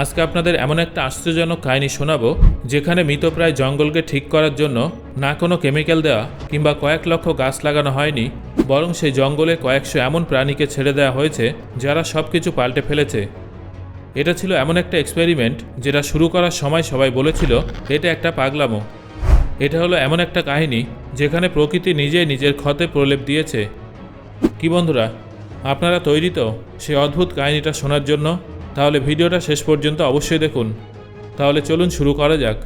আজকে আপনাদের এমন একটা আশ্চর্যজনক কাহিনী শোনাবো, যেখানে মৃতপ্রায় জঙ্গলকে ঠিক করার জন্য না কোনো কেমিক্যাল দেওয়া কিংবা কয়েক লক্ষ গাছ লাগানো হয়নি, বরং সেই জঙ্গলে কয়েকশো এমন প্রাণীকে ছেড়ে দেওয়া হয়েছে, যারা সব কিছু পাল্টে ফেলেছে। এটা ছিল এমন একটা এক্সপেরিমেন্ট যেটা শুরু করার সময় সবাই বলেছিল, এটা একটা পাগলামো। এটা হলো এমন একটা কাহিনী যেখানে প্রকৃতি নিজেই নিজের ক্ষতে প্রলেপ দিয়েছে। কি বন্ধুরা, আপনারা তৈরি তো সেই অদ্ভুত কাহিনীটা শোনার জন্য? তাহলে ভিডিওটা শেষ পর্যন্ত অবশ্যই দেখুন। তাহলে চলুন শুরু করা যাক।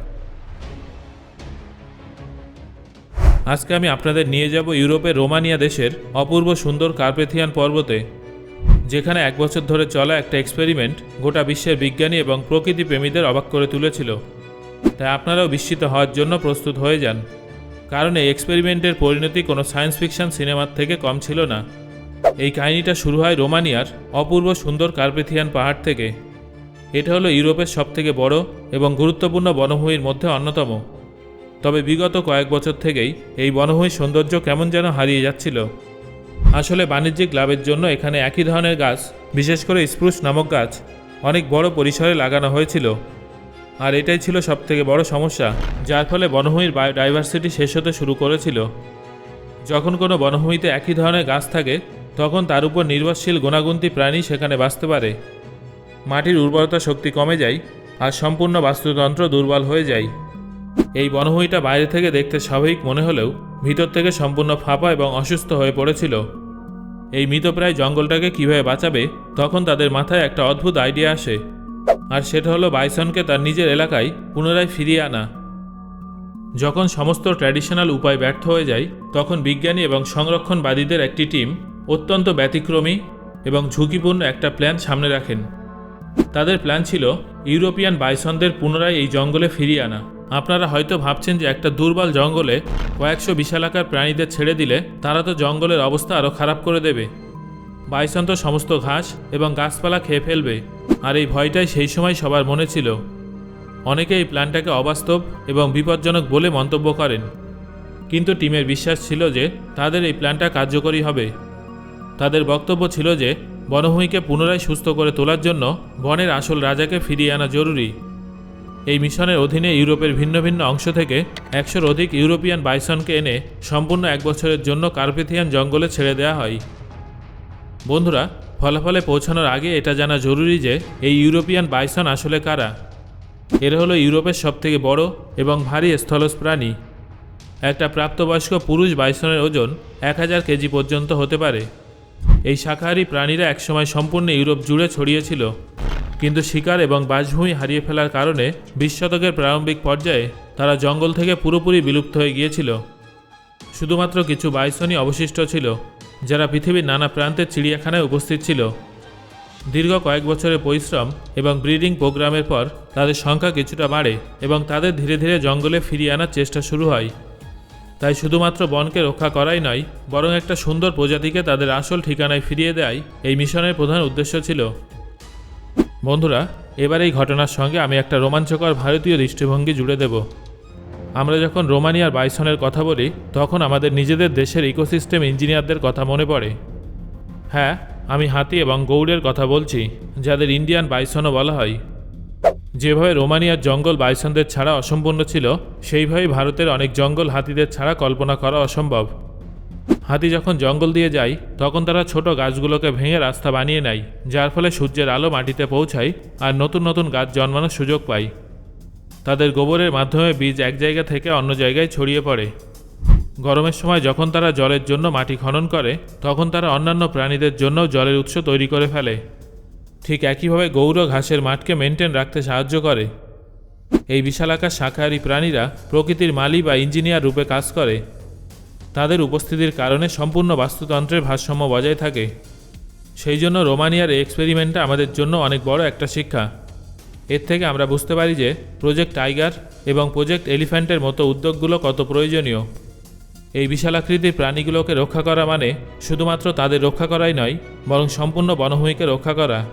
আজকে আমি আপনাদের নিয়ে যাব ইউরোপের রোমানিয়া দেশের অপূর্ব সুন্দর কার্পেথিয়ান পর্বতে, যেখানে এক বছর ধরে চলা একটা এক্সপেরিমেন্ট গোটা বিশ্বের বিজ্ঞানী এবং প্রকৃতি প্রেমীদের অবাক করে তুলেছিল। তাই আপনারাও বিস্মিত হওয়ার জন্য প্রস্তুত হয়ে যান। কারণ এই এক্সপেরিমেন্টের পরিণতি কোনো সায়েন্স ফিকশন সিনেমার থেকে কম ছিল না। এই কাহিনীটা শুরু হয় রোমানিয়ার অপূর্ব সুন্দর কার্পেথিয়ান পাহাড় থেকে। এটা হলো ইউরোপের সবথেকে বড় এবং গুরুত্বপূর্ণ বনভূমির মধ্যে অন্যতম। তবে বিগত কয়েক বছর থেকেই এই বনভূমির সৌন্দর্য কেমন যেন হারিয়ে যাচ্ছিল। আসলে বাণিজ্যিক লাভের জন্য এখানে একই ধরনের গাছ, বিশেষ করে স্প্রুস নামক গাছ, অনেক বড় পরিসরে লাগানো হয়েছিল। আর এটাই ছিল সবথেকে বড় সমস্যা, যার ফলে বনভূমির বায়োডাইভার্সিটি শেষ হতে শুরু করেছিল। যখন কোনো বনভূমিতে একই ধরনের গাছ থাকে তখন তার উপর নির্ভরশীল গুণাগুন্তি প্রাণী সেখানে বাঁচতে পারে। মাটির উর্বরতা শক্তি কমে যায় আর সম্পূর্ণ বাস্তুতন্ত্র দুর্বল হয়ে যায়। এই বনভূমিটা বাইরে থেকে দেখতে স্বাভাবিক মনে হলেও ভিতর থেকে সম্পূর্ণ ফাঁপা এবং অসুস্থ হয়ে পড়েছিল। এই মৃতপ্রায় জঙ্গলটাকে কীভাবে বাঁচাবে তখন তাদের মাথায় একটা অদ্ভুত আইডিয়া আসে। আর সেটা হলো বাইসনকে তার নিজের এলাকায় পুনরায় ফিরিয়ে আনা। যখন সমস্ত ট্র্যাডিশনাল উপায় ব্যর্থ হয়ে যায়, তখন বিজ্ঞানী এবং সংরক্ষণবাদীদের একটি টিম অত্যন্ত ব্যতিক্রমী এবং ঝুঁকিপূর্ণ একটা প্ল্যান সামনে রাখেন। তাদের প্ল্যান ছিল ইউরোপিয়ান বাইসনদের পুনরায় এই জঙ্গলে ফিরিয়ে আনা। আপনারা হয়তো ভাবছেন যে একটা দুর্বল জঙ্গলে কয়েকশো বিশালাকার প্রাণীদের ছেড়ে দিলে তারা তো জঙ্গলের অবস্থা আরও খারাপ করে দেবে। বাইসন তো সমস্ত ঘাস এবং গাছপালা খেয়ে ফেলবে, আর এই ভয়টাই সেই সময় সবার মনে ছিল। অনেকে এই প্ল্যানটাকে অবাস্তব এবং বিপজ্জনক বলে মন্তব্য করেন। কিন্তু টিমের বিশ্বাস ছিল যে তাদের এই প্ল্যানটা কার্যকরী হবে। তাদের বক্তব্য ছিল যে, বনভূমিকে পুনরায় সুস্থ করে তোলার জন্য বনের আসল রাজাকে ফিরিয়ে আনা জরুরি। এই মিশনের অধীনে ইউরোপের ভিন্ন ভিন্ন অংশ থেকে একশোর অধিক ইউরোপিয়ান বাইসনকে এনে সম্পূর্ণ এক বছরের জন্য কার্পেথিয়ান জঙ্গলে ছেড়ে দেওয়া হয়। বন্ধুরা, ফলাফলে পৌঁছানোর আগে এটা জানা জরুরি যে, এই ইউরোপিয়ান বাইসন আসলে কারা? এরা হলো ইউরোপের সবথেকে বড় এবং ভারী স্থলজ প্রাণী। একটা প্রাপ্তবয়স্ক পুরুষ বাইসনের ওজন এক হাজার কেজি পর্যন্ত হতে পারে। এই শাকাহারী প্রাণীরা একসময় সম্পূর্ণ ইউরোপ জুড়ে ছড়িয়েছিল কিন্তু শিকার এবং বাসভূমি হারিয়ে ফেলার কারণে বিশ শতকের প্রারম্ভিক পর্যায়ে তারা জঙ্গল থেকে পুরোপুরি বিলুপ্ত হয়ে গিয়েছিল। শুধুমাত্র কিছু বাইসনই অবশিষ্ট ছিল, যারা পৃথিবীর নানা প্রান্তের চিড়িয়াখানায় উপস্থিত ছিল। দীর্ঘ কয়েক বছরের পরিশ্রম এবং ব্রিডিং প্রোগ্রামের পর তাদের সংখ্যা কিছুটা বাড়ে এবং তাদের ধীরে ধীরে জঙ্গলে ফিরিয়ে আনার চেষ্টা শুরু হয়। তাই শুধুমাত্র বনকে রক্ষা করাই নয়, বরং একটা সুন্দর প্রজাতিকে তাদের আসল ঠিকানায় ফিরিয়ে দেয় এই মিশনের প্রধান উদ্দেশ্য ছিল। বন্ধুরা, এবার এই ঘটনার সঙ্গে আমি একটা রোমাঞ্চকর ভারতীয় দৃষ্টিভঙ্গি জুড়ে দেব। আমরা যখন রোমানিয়ার বাইসনের কথা বলি, তখন আমাদের নিজেদের দেশের ইকোসিস্টেম ইঞ্জিনিয়ারদের কথা মনে পড়ে। হ্যাঁ আমি হাতি এবং গৌড়ের কথা বলছি, যাদের ইন্ডিয়ান বাইসনও বলা হয়। যেভাবে রোমানিয়ার জঙ্গল বাইসনদের ছাড়া অসম্পূর্ণ ছিল, সেইভাবেই ভারতের অনেক জঙ্গল হাতিদের ছাড়া কল্পনা করা অসম্ভব। হাতি যখন জঙ্গল দিয়ে যায়, তখন তারা ছোট গাছগুলোকে ভেঙে রাস্তা বানিয়ে নেয়, যার ফলে সূর্যের আলো মাটিতে পৌঁছায় আর নতুন নতুন গাছ জন্মানোর সুযোগ পায়। তাদের গোবরের মাধ্যমে বীজ এক জায়গা থেকে অন্য জায়গায় ছড়িয়ে পড়ে। গরমের সময় যখন তারা জলের জন্য মাটি খনন করে, তখন তারা অন্যান্য প্রাণীদের জন্য জলের উৎস তৈরি করে ফেলে। ঠিক একইভাবে গৌর ঘাসের মাঠকে মেনটেন রাখতে সাহায্য করে। এই বিশালাকার শাকাহারী প্রাণীরা প্রকৃতির মালি বা ইঞ্জিনিয়ার রূপে কাজ করে। তাদের উপস্থিতির কারণে সম্পূর্ণ বাস্তুতন্ত্রের ভারসাম্য বজায় থাকে। সেই জন্য রোমানিয়ার এক্সপেরিমেন্টটা আমাদের জন্য অনেক বড় একটা শিক্ষা। এর থেকে আমরা বুঝতে পারি যে প্রজেক্ট টাইগার এবং প্রজেক্ট এলিফ্যান্টের মতো উদ্যোগগুলো কত প্রয়োজনীয়। এই বিশালাকৃতির প্রাণীগুলোকে রক্ষা করা মানে শুধুমাত্র তাদের রক্ষা করাই নয়, বরং সম্পূর্ণ বনভূমিকে রক্ষা করা।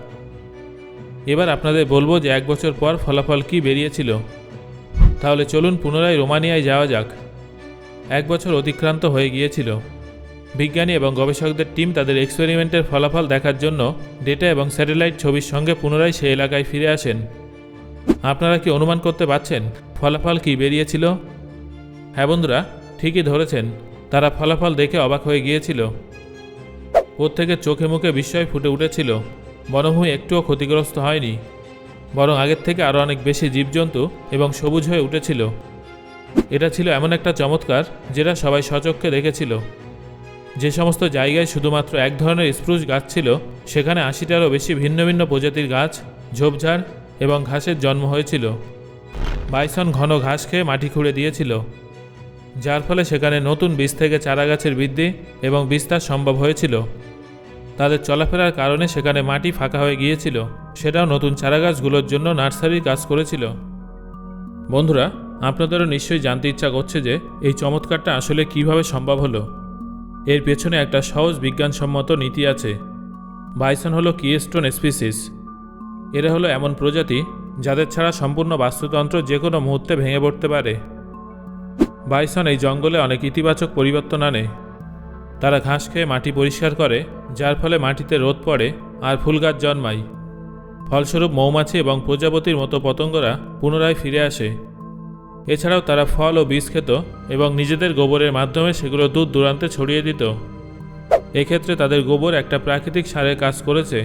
এবার আপনাদের বলব যে এক বছর পর ফলাফল কী বেরিয়েছিল। তাহলে চলুন পুনরায় রোমানিয়ায় যাওয়া যাক। এক বছর অতিক্রান্ত হয়ে গিয়েছিল। বিজ্ঞানী এবং গবেষকদের টিম তাদের এক্সপেরিমেন্টের ফলাফল দেখার জন্য ডেটা এবং স্যাটেলাইট ছবির সঙ্গে পুনরায় সেই এলাকায় ফিরে আসেন। আপনারা কি অনুমান করতে পারছেন ফলাফল কি বেরিয়েছিল? হ্যাঁ বন্ধুরা, ঠিকই ধরেছেন, তারা ফলাফল দেখে অবাক হয়ে গিয়েছিল। প্রত্যেকের চোখে মুখে বিস্ময় ফুটে উঠেছিল। বনভূমি একটুও ক্ষতিগ্রস্ত হয়নি। বরং আগের থেকে আরও অনেক বেশি জীবজন্তু এবং সবুজ হয়ে উঠেছিল। এটা ছিল এমন একটা চমৎকার যেটা সবাই সচক্ষে দেখেছিল। যে সমস্ত জায়গায় শুধুমাত্র এক ধরনের স্প্রুস গাছ ছিল, সেখানে আশিটারও বেশি ভিন্ন ভিন্ন প্রজাতির গাছ, ঝোপঝাড় এবং ঘাসের জন্ম হয়েছিল। বাইসন ঘন ঘাস খেয়ে মাটি খুঁড়ে দিয়েছিল, যার ফলে সেখানে নতুন বীজ থেকে চারা গাছের বৃদ্ধি এবং বিস্তার সম্ভব হয়েছিল। তাদের চলাফেরার কারণে সেখানে মাটি ফাঁকা হয়ে গিয়েছিল। সেটাও নতুন চারা গাছগুলোর জন্য নার্সারির কাজ করেছিল। বন্ধুরা, আপনাদেরও নিশ্চয়ই জানতে ইচ্ছা করছে যে, এই চমৎকারটা আসলে কীভাবে সম্ভব হলো। এর পেছনে একটা সহজ বিজ্ঞানসম্মত নীতি আছে। বাইসন হলো কিয়েস্টোন স্পিসিস। এরা হলো এমন প্রজাতি যাদের ছাড়া সম্পূর্ণ বাস্তুতন্ত্র যে কোনো মুহূর্তে ভেঙে পড়তে পারে। বাইসন এই জঙ্গলে অনেক ইতিবাচক পরিবর্তন আনে। তারা ঘাস খেয়ে মাটি পরিষ্কার করে যার ফলে মাটিতে রোদ পড়ে আর ফুল গাছ জন্মায়। ফলস্বরূপ মৌমাছি এবং প্রজাপতির মতো পতঙ্গরা পুনরায় ফিরে আসে। এছাড়াও তারা ফল ও বীজ খেত এবং নিজেদের গোবরের মাধ্যমে সেগুলো দূর দূরান্তে ছড়িয়ে দিত। এক্ষেত্রে তাদের গোবর একটা প্রাকৃতিক সারের কাজ করেছে।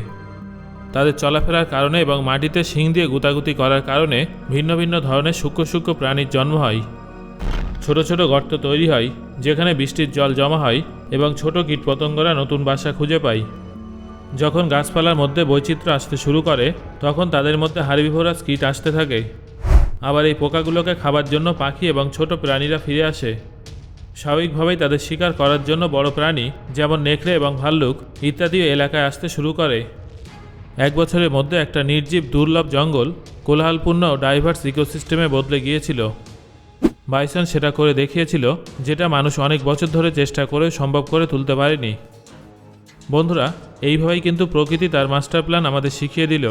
তাদের চলাফেরার কারণে এবং মাটিতে শিং দিয়ে গুতাগুতি করার কারণে ভিন্ন ভিন্ন ধরনের সূক্ষ্ম সূক্ষ্ম প্রাণীর জন্ম হয়। ছোট ছোট গর্ত তৈরি হয়, যেখানে বৃষ্টির জল জমা হয় এবং ছোট কীটপতঙ্গরা নতুন বাসা খুঁজে পায়। যখন গাছপালার মধ্যে বৈচিত্র্য আসতে শুরু করে, তখন তাদের মধ্যে হাড়িবিভরাজ কীট আসতে থাকে। আবার এই পোকাগুলোকে খাবার জন্য পাখি এবং ছোট প্রাণীরা ফিরে আসে। স্বাভাবিকভাবেই তাদের শিকার করার জন্য বড় প্রাণী, যেমন নেকড়ে এবং ভাল্লুক, ইত্যাদিও এলাকায় আসতে শুরু করে। এক বছরের মধ্যে একটা নির্জীব দুর্লভ জঙ্গল কোলাহলপূর্ণ ডাইভার্স ইকোসিস্টেমে বদলে গিয়েছিল। বাইসন সেটা করে দেখিয়েছিল, যেটা মানুষ অনেক বছর ধরে চেষ্টা করে সম্ভব করে তুলতে পারেনি। বন্ধুরা, এইভাবেই কিন্তু প্রকৃতি তার মাস্টার প্ল্যান আমাদের শিখিয়ে দিল।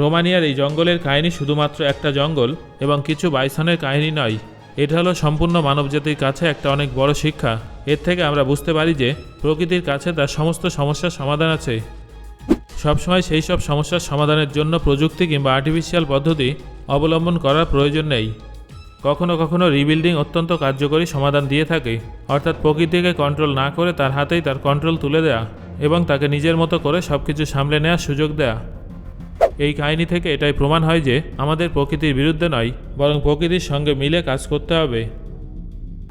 রোমানিয়ার এই জঙ্গলের কাহিনী শুধুমাত্র একটা জঙ্গল এবং কিছু বাইসনের কাহিনী নয়, এটা হলো সম্পূর্ণ মানবজাতির কাছে একটা অনেক বড় শিক্ষা। এর থেকে আমরা বুঝতে পারি যে প্রকৃতির কাছে তার সমস্ত সমস্যার সমাধান আছে। সবসময় সেই সব সমস্যার সমাধানের জন্য প্রযুক্তি কিংবা আর্টিফিশিয়াল পদ্ধতি অবলম্বন করার প্রয়োজন নেই। কখনো কখনো রিবিল্ডিং অত্যন্ত কার্যকরী সমাধান দিয়ে থাকে। অর্থাৎ প্রকৃতিকে কন্ট্রোল না করে তার হাতেই তার কন্ট্রোল তুলে দেয়া এবং তাকে নিজের মতো করে সব কিছু সামলে নেওয়ার সুযোগ দেয়া। এই কাহিনী থেকে এটাই প্রমাণ হয় যে আমাদের প্রকৃতির বিরুদ্ধে নয়, বরং প্রকৃতির সঙ্গে মিলে কাজ করতে হবে।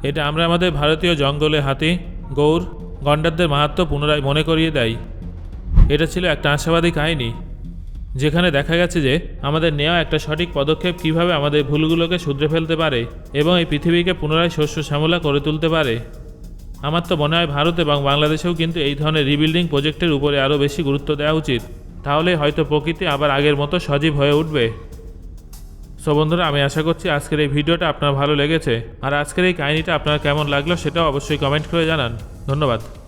এটা আমরা আমাদের ভারতীয় জঙ্গলে হাতি গৌর গন্ডারদের মাহাত্ম পুনরায় মনে করিয়ে দেয়। এটা ছিল একটা আশাবাদী কাহিনী। যেখানে দেখা গেছে যে আমাদের নেওয়া একটা সঠিক পদক্ষেপ কীভাবে আমাদের ভুলগুলোকে শুধরে ফেলতে পারে এবং এই পৃথিবীকে পুনরায় শস্য শ্যামলা করে তুলতে পারে। আমার তো মনে হয় ভারত এবং বাংলাদেশেও কিন্তু এই ধরনের রিবিল্ডিং প্রজেক্টের উপরে আরও বেশি গুরুত্ব দেওয়া উচিত। তাহলে হয়তো প্রকৃতি আবার আগের মতো সজীব হয়ে উঠবে। সো বন্ধুরা, আমি আশা করছি আজকের এই ভিডিওটা আপনার ভালো লেগেছে। আর আজকের এই কাহিনিটা আপনার কেমন লাগল সেটাও অবশ্যই কমেন্ট করে জানান। ধন্যবাদ।